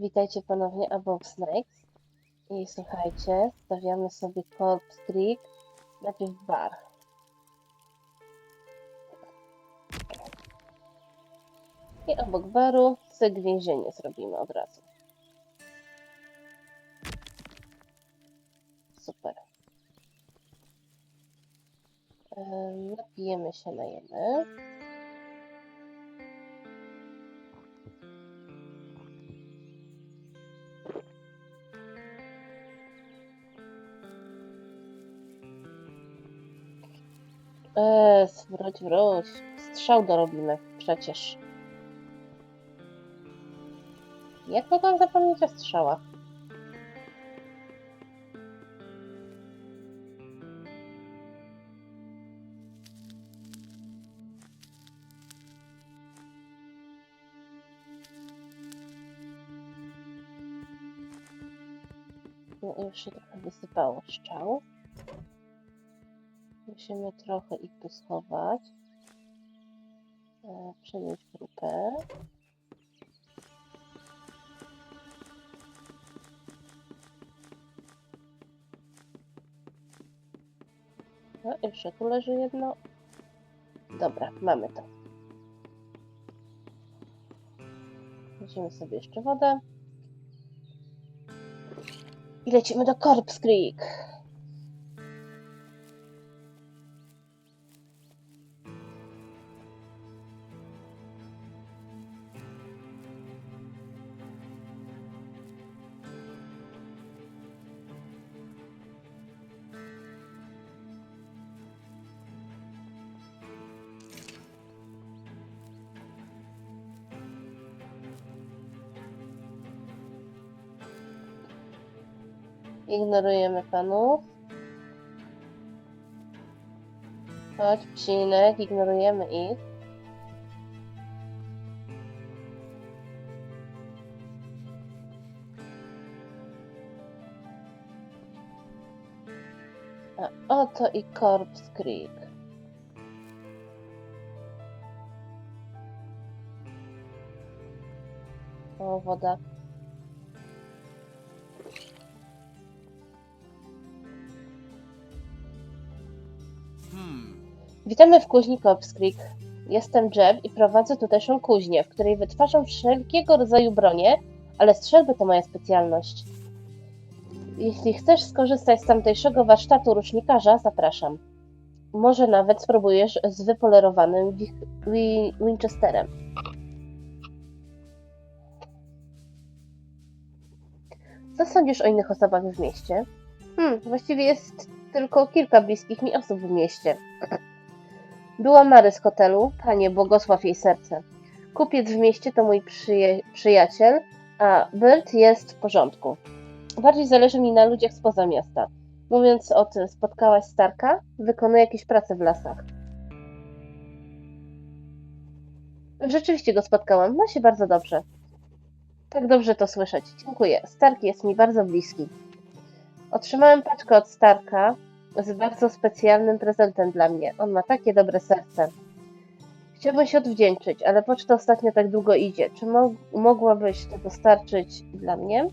Witajcie ponownie obok Snakes. I słuchajcie, stawiamy sobie Corpse Creek. Najpierw bar. I obok baru cyk więzienie zrobimy od razu. Super. Em, Napijemy się, najemy. Eee, wróć, wróć. Strzał dorobimy przecież. Jak mogłam zapomnieć o strzałach? No już się trochę wysypało strzał. Musimy trochę ich tu schować. E, przenieść grupę. No, jeszcze tu leży jedno. Dobra, mamy to. Weźmiemy sobie jeszcze wodę. I lecimy do Corpse Creek. Ignorujemy panów. Chodź, psinek, ignorujemy ich. A oto i Corpse Creek. O, woda. Witamy w kuźni Creek. Jestem Jeb i prowadzę tutejszą kuźnię, w której wytwarzam wszelkiego rodzaju bronie, ale strzelby to moja specjalność. Jeśli chcesz skorzystać z tamtejszego warsztatu rusznikarza, zapraszam. Może nawet spróbujesz z wypolerowanym Winchesterem. Co sądzisz o innych osobach w mieście? Hmm, właściwie jest tylko kilka bliskich mi osób w mieście. Była Mary z hotelu, panie, błogosław jej serce. Kupiec w mieście to mój przyje- przyjaciel, a Bert jest w porządku. Bardziej zależy mi na ludziach spoza miasta. Mówiąc o tym, spotkałaś Starka? Wykonuje jakieś prace w lasach. Rzeczywiście go spotkałam. Ma się bardzo dobrze. Tak dobrze to słyszeć. Dziękuję. Stark jest mi bardzo bliski. Otrzymałem paczkę od Starka z bardzo specjalnym prezentem dla mnie. On ma takie dobre serce. Chciałbym się odwdzięczyć, ale poczta ostatnio tak długo idzie. Czy mo- mogłabyś to dostarczyć dla mnie?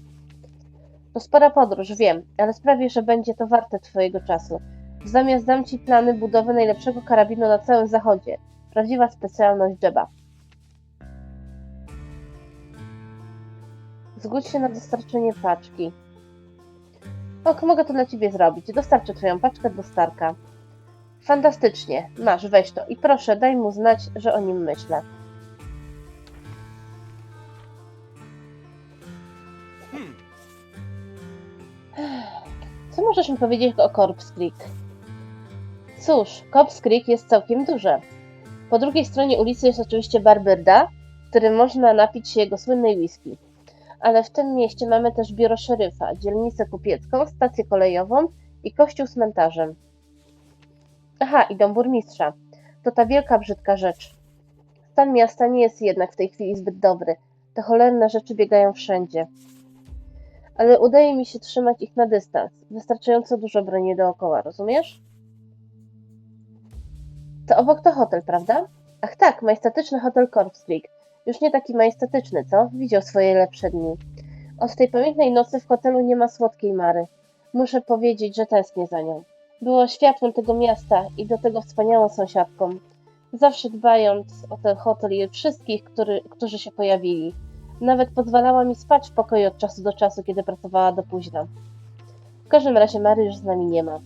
To spora podróż, wiem, ale sprawię, że będzie to warte Twojego czasu. W zamiast dam Ci plany budowy najlepszego karabinu na całym zachodzie. Prawdziwa specjalność Jeba. Zgódź się na dostarczenie paczki. Ok, mogę to dla ciebie zrobić. Dostarczę twoją paczkę do Starka. Fantastycznie. Masz, weź to. I proszę, daj mu znać, że o nim myślę. Co możesz mi powiedzieć o Corpse Creek? Cóż, Corpse Creek jest całkiem duże. Po drugiej stronie ulicy jest oczywiście bar Byrda, w którym można napić się jego słynnej whisky ale w tym mieście mamy też biuro szeryfa, dzielnicę kupiecką, stację kolejową i kościół z cmentarzem. Aha, i dom burmistrza. To ta wielka, brzydka rzecz. Stan miasta nie jest jednak w tej chwili zbyt dobry. Te cholerne rzeczy biegają wszędzie. Ale udaje mi się trzymać ich na dystans. Wystarczająco dużo broni dookoła, rozumiesz? To obok to hotel, prawda? Ach tak, majestatyczny hotel Corpse Creek. Już nie taki majestatyczny, co? Widział swoje lepsze dni. Od tej pamiętnej nocy w hotelu nie ma słodkiej Mary. Muszę powiedzieć, że tęsknię za nią. Była światłem tego miasta i do tego wspaniałą sąsiadką. Zawsze dbając o ten hotel i wszystkich, który, którzy się pojawili. Nawet pozwalała mi spać w pokoju od czasu do czasu, kiedy pracowała do późna. W każdym razie Mary już z nami nie ma.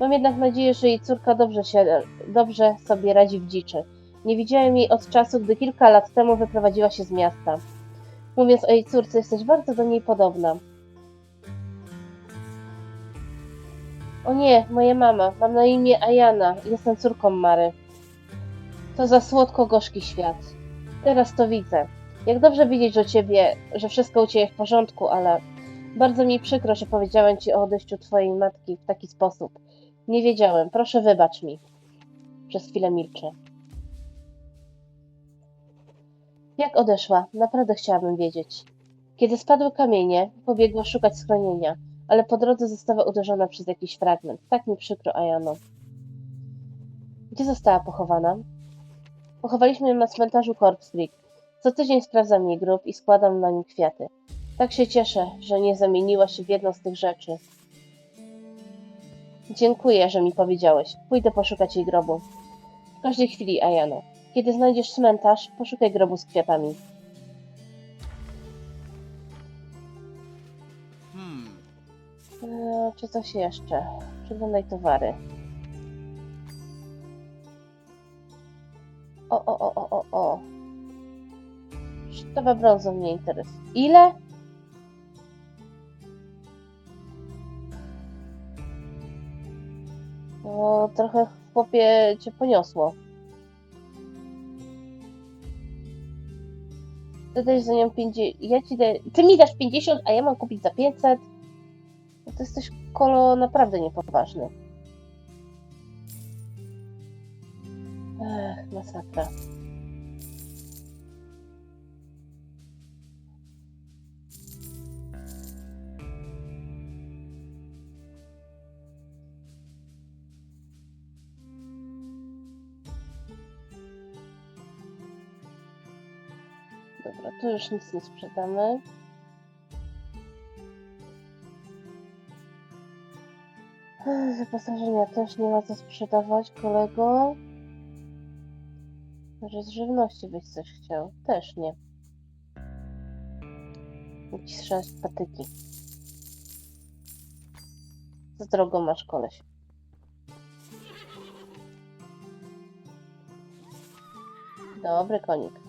Mam jednak nadzieję, że jej córka dobrze, się, dobrze sobie radzi w dziczy. Nie widziałem jej od czasu, gdy kilka lat temu wyprowadziła się z miasta. Mówiąc o jej córce, jesteś bardzo do niej podobna. O nie, moja mama. Mam na imię Ayana. Jestem córką Mary. To za słodko-gorzki świat. Teraz to widzę. Jak dobrze widzieć, u ciebie, że wszystko u ciebie w porządku, ale bardzo mi przykro, że powiedziałem ci o odejściu twojej matki w taki sposób. Nie wiedziałem. Proszę wybacz mi. Przez chwilę milczę. Jak odeszła? Naprawdę chciałabym wiedzieć. Kiedy spadły kamienie, pobiegła szukać schronienia, ale po drodze została uderzona przez jakiś fragment. Tak mi przykro, Ayano. Gdzie została pochowana? Pochowaliśmy ją na cmentarzu Corpse Creek. Co tydzień sprawdzam jej grób i składam na nim kwiaty. Tak się cieszę, że nie zamieniła się w jedną z tych rzeczy. Dziękuję, że mi powiedziałeś. Pójdę poszukać jej grobu. W każdej chwili, Ayano. Kiedy znajdziesz cmentarz, poszukaj grobu z kwiatami. Hmm. Eee, czy coś jeszcze? Przeglądaj towary. O, o, o, o, o, o. Sztawa brązu mnie interesuje. Ile? O, trochę chłopie cię poniosło. Ty za nią 50. Ja ci daję. Ty mi dasz 50, a ja mam kupić za 500. No to jesteś kolo naprawdę niepoważny. Ech, masakra. Tu już nic nie sprzedamy. Wyposażenia też nie ma co sprzedawać, kolego. Może z żywności byś coś chciał? Też nie. Jakiś patyki. Z drogą masz koleś. Dobry konik.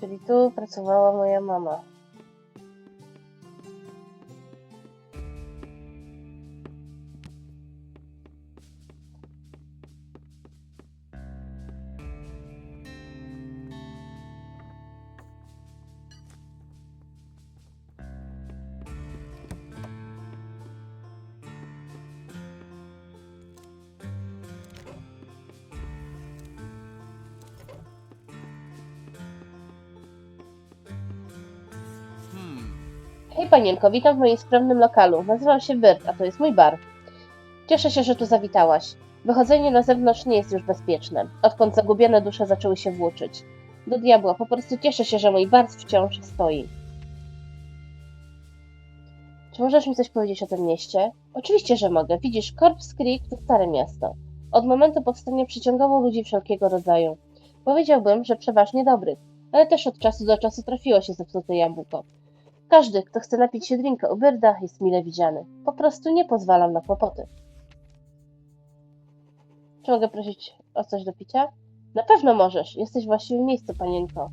Czyli tu pracowała moja mama. Hej panienko, witam w moim skromnym lokalu. Nazywam się Byrt, a to jest mój bar. Cieszę się, że tu zawitałaś. Wychodzenie na zewnątrz nie jest już bezpieczne, odkąd zagubione dusze zaczęły się włóczyć. Do diabła, po prostu cieszę się, że mój bar wciąż stoi. Czy możesz mi coś powiedzieć o tym mieście? Oczywiście, że mogę. Widzisz, Corpse Creek to stare miasto. Od momentu powstania przyciągało ludzi wszelkiego rodzaju. Powiedziałbym, że przeważnie dobrych, ale też od czasu do czasu trafiło się zepsute jabłko. Każdy, kto chce napić się drinka u Byrda, jest mile widziany. Po prostu nie pozwalam na kłopoty. Czy mogę prosić o coś do picia? Na pewno możesz. Jesteś w właściwym miejscu, panienko.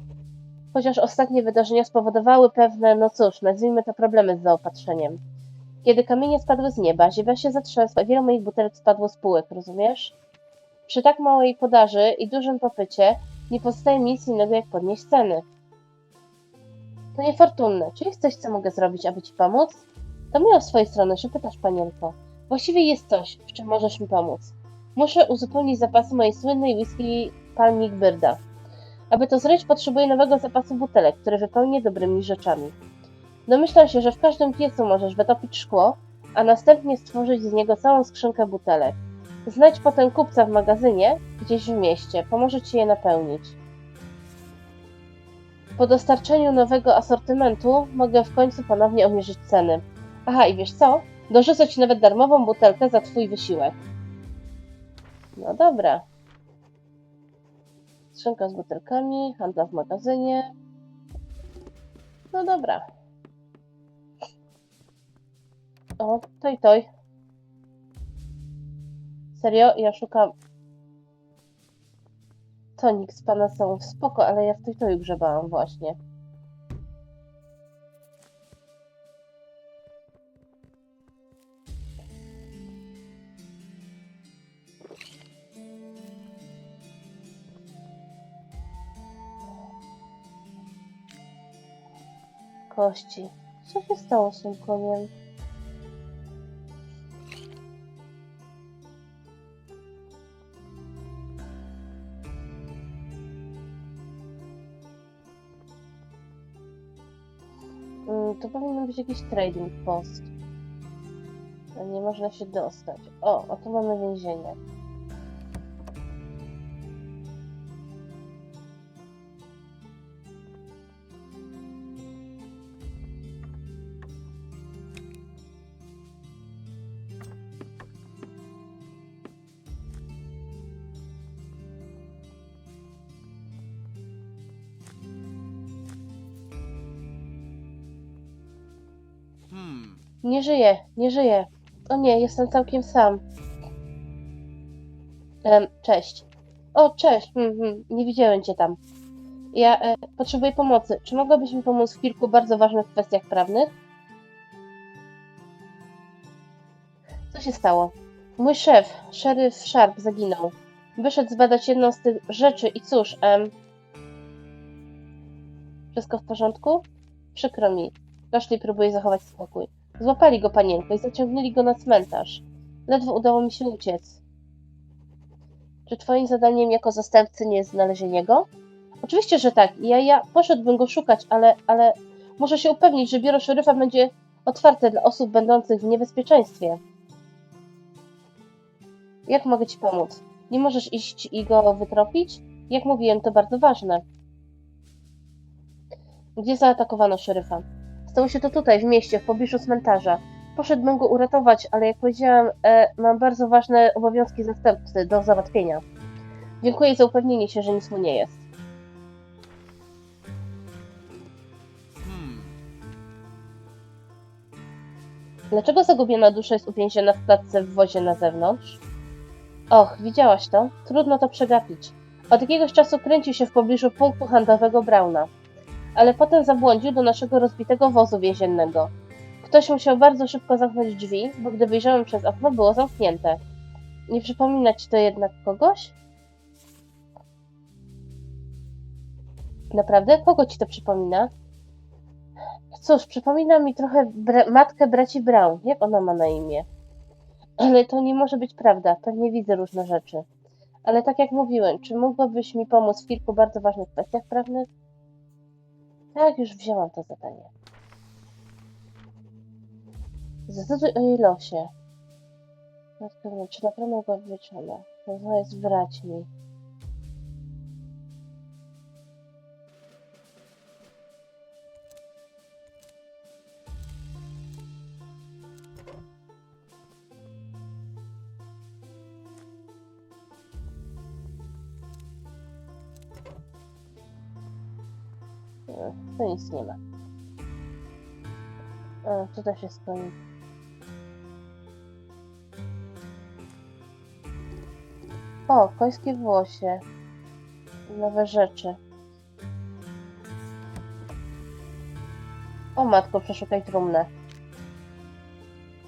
Chociaż ostatnie wydarzenia spowodowały pewne, no cóż, nazwijmy to problemy z zaopatrzeniem. Kiedy kamienie spadły z nieba, ziemia się zatrzęsła i wiele moich butelek spadło z półek, rozumiesz? Przy tak małej podaży i dużym popycie nie pozostaje mi nic innego, jak podnieść ceny. To niefortunne. Czy jest coś, co mogę zrobić, aby ci pomóc? To miło z twojej strony, że pytasz, panienko. Właściwie jest coś, w czym możesz mi pomóc. Muszę uzupełnić zapasy mojej słynnej whisky Palmik Byrda. Aby to zrobić, potrzebuję nowego zapasu butelek, który wypełnię dobrymi rzeczami. Domyślam się, że w każdym piecu możesz wytopić szkło, a następnie stworzyć z niego całą skrzynkę butelek. Znajdź potem kupca w magazynie, gdzieś w mieście. Pomoże ci je napełnić. Po dostarczeniu nowego asortymentu mogę w końcu ponownie obniżyć ceny. Aha, i wiesz co? Dorzucę ci nawet darmową butelkę za twój wysiłek. No dobra. Skrzynka z butelkami, handla w magazynie. No dobra. O, toj, toj. Serio? Ja szukam... Tonik z pana są spoko, ale ja w tej toju grzebałam właśnie. Kości. Co się stało z tym koniem? To powinien być jakiś trading post. A nie można się dostać. O, a tu mamy więzienie. Hmm. Nie żyję, nie żyję. O nie, jestem całkiem sam. Cześć. O, cześć. Hmm, hmm, nie widziałem cię tam. Ja e, potrzebuję pomocy. Czy mogłabyś mi pomóc w kilku bardzo ważnych kwestiach prawnych? Co się stało? Mój szef, szeryf Sharp, zaginął. Wyszedł zbadać jedną z tych rzeczy i cóż, em... Wszystko w porządku? Przykro mi. Ashley próbuje zachować spokój. Złapali go panienkę i zaciągnęli go na cmentarz. Ledwo udało mi się uciec. Czy twoim zadaniem jako zastępcy nie jest znalezienie go? Oczywiście, że tak. Ja, ja poszedłbym go szukać, ale, ale muszę się upewnić, że biuro szeryfa będzie otwarte dla osób będących w niebezpieczeństwie. Jak mogę ci pomóc? Nie możesz iść i go wytropić? Jak mówiłem, to bardzo ważne. Gdzie zaatakowano szeryfa? Stało się to tutaj, w mieście, w pobliżu cmentarza. Poszedłbym go uratować, ale jak powiedziałam, e, mam bardzo ważne obowiązki zastępcy do załatwienia. Dziękuję za upewnienie się, że nic mu nie jest. Dlaczego zagubiona dusza jest uwięziona w klatce w wozie na zewnątrz? Och, widziałaś to? Trudno to przegapić. Od jakiegoś czasu kręcił się w pobliżu punktu handlowego Brauna, ale potem zabłądził do naszego rozbitego wozu więziennego. Ktoś musiał bardzo szybko zamknąć drzwi, bo gdy wyjrzałem przez okno, było zamknięte. Nie przypomina ci to jednak kogoś? Naprawdę? Kogo ci to przypomina? Cóż, przypomina mi trochę bra- matkę braci Brown. Jak ona ma na imię? Ale to nie może być prawda. Pewnie widzę różne rzeczy. Ale tak jak mówiłem, czy mógłbyś mi pomóc w kilku bardzo ważnych kwestiach prawnych? Tak, już wzięłam to zadanie. Zdecyduj o jej losie. Matka mnie, czy naprawdę była wieczona? Rozmawiaj z braćmi. E, Tu nic nie ma. O, tu też jest koń. O, końskie włosie. Nowe rzeczy. O matko, przeszukaj trumnę.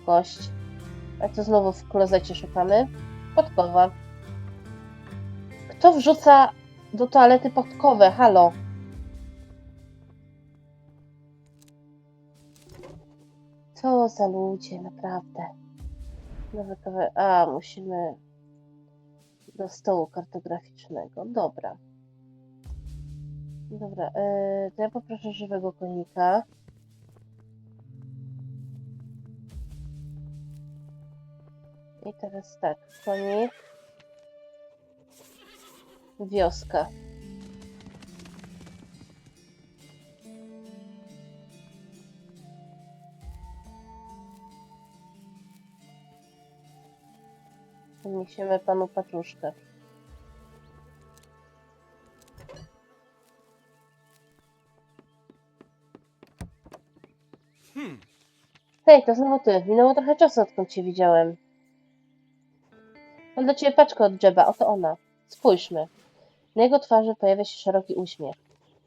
Kość. A co znowu w klozecie szukamy? Podkowa. Kto wrzuca do toalety podkowę? Halo. Co za ludzie, naprawdę. Nowy kawałek. A, musimy do stołu kartograficznego. Dobra. Dobra, yy, to ja poproszę żywego konika. I teraz tak, konik. Wioska. Podniesiemy panu paczuszkę. Hmm. Hej, to znowu ty. Minęło trochę czasu, odkąd cię widziałem. Mam dla ciebie paczkę od Jeba, oto ona. Spójrzmy. Na jego twarzy pojawia się szeroki uśmiech.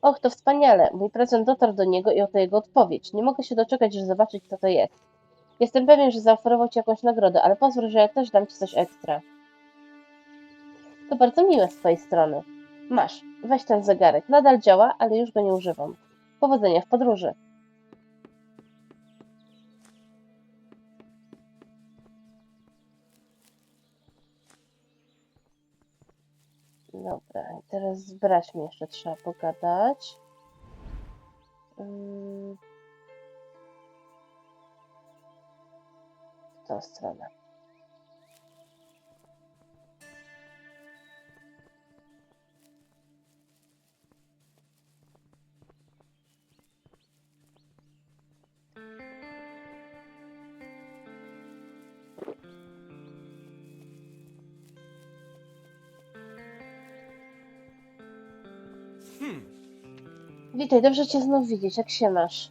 Och, to wspaniale. Mój prezent dotarł do niego i oto jego odpowiedź. Nie mogę się doczekać, żeby zobaczyć, co to jest. Jestem pewien, że zaoferował ci jakąś nagrodę, ale pozwól, że ja też dam ci coś ekstra. To bardzo miłe z twojej strony. Masz, weź ten zegarek. Nadal działa, ale już go nie używam. Powodzenia w podróży. Dobra, teraz z braćmi jeszcze trzeba pogadać. Mm. Tą stronę. Hmm. Witaj, dobrze cię znów widzieć. Jak się masz?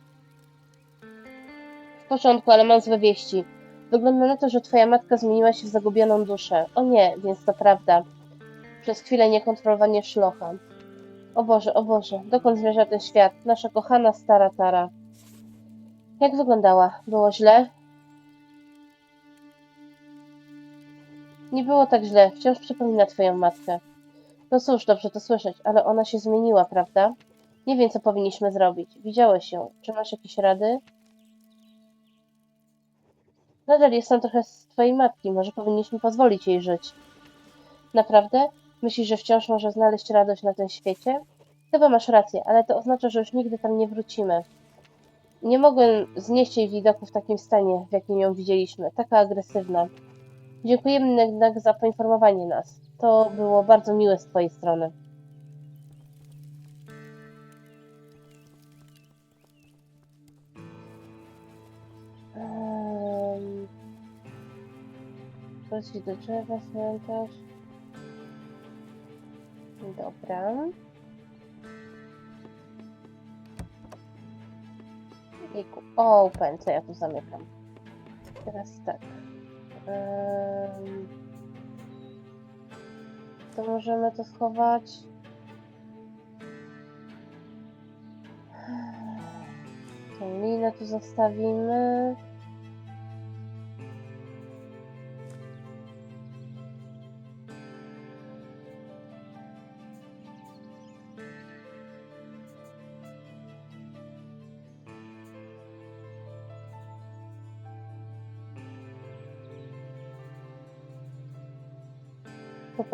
W porządku, ale mam złe wieści. Wygląda na to, że twoja matka zmieniła się w zagubioną duszę. O nie, więc to prawda. Przez chwilę niekontrolowanie szlocha. O Boże, o Boże, dokąd zmierza ten świat? Nasza kochana stara Tara. Jak wyglądała? Było źle? Nie było tak źle. Wciąż przypomina twoją matkę. No cóż, dobrze to słyszeć, ale ona się zmieniła, prawda? Nie wiem, co powinniśmy zrobić. Widziałeś ją. Czy masz jakieś rady? Nadal jestem trochę z twojej matki. Może powinniśmy pozwolić jej żyć. Naprawdę? Myślisz, że wciąż może znaleźć radość na tym świecie? Chyba masz rację, ale to oznacza, że już nigdy tam nie wrócimy. Nie mogłem znieść jej widoku w takim stanie, w jakim ją widzieliśmy. Taka agresywna. Dziękujemy jednak za poinformowanie nas. To było bardzo miłe z twojej strony. Wrócić do drzewa, cmentarz. Dobra. Jejku. Open, co ja tu zamykam. Teraz tak. Em, to możemy to schować. Tą linę tu zostawimy.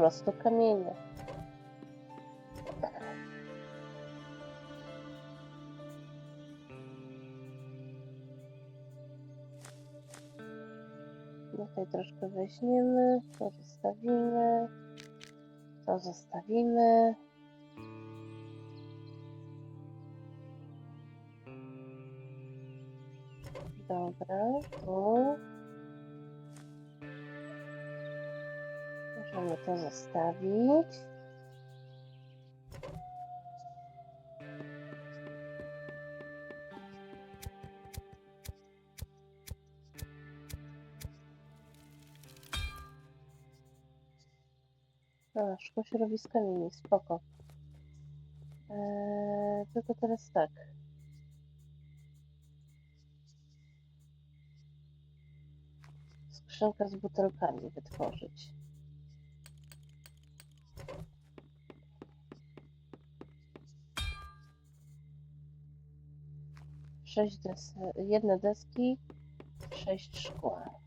Prostu kamienie. Tutaj troszkę weźmiemy, to zostawimy, to zostawimy. Dobra, tu. Możemy to zostawić. A, robi z kamieni, spoko. Eee, tylko teraz tak. Skrzynkę z butelkami wytworzyć. Sześć des jedne deski, sześć szkła.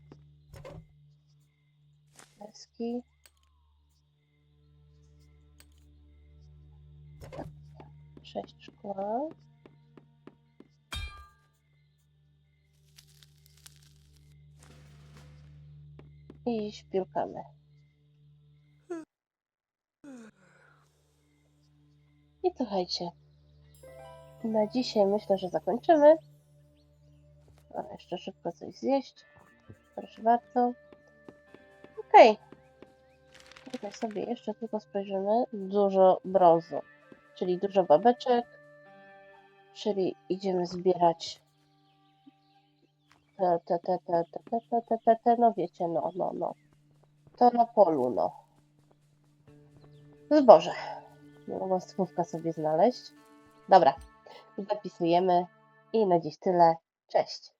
Deski. Sześć szkła. I śpiórkamy. I słuchajcie. Na dzisiaj myślę, że zakończymy. A jeszcze szybko coś zjeść. Proszę bardzo. Okej. Tutaj sobie jeszcze tylko spojrzymy. Dużo brązu, czyli dużo babeczek, czyli idziemy zbierać te, te, te, te, te, te, te, te, te, te, no wiecie, no, no, no. To na polu, no. Zboże. Nie mogłam słówka sobie znaleźć. Dobra, zapisujemy i na dziś tyle. Cześć.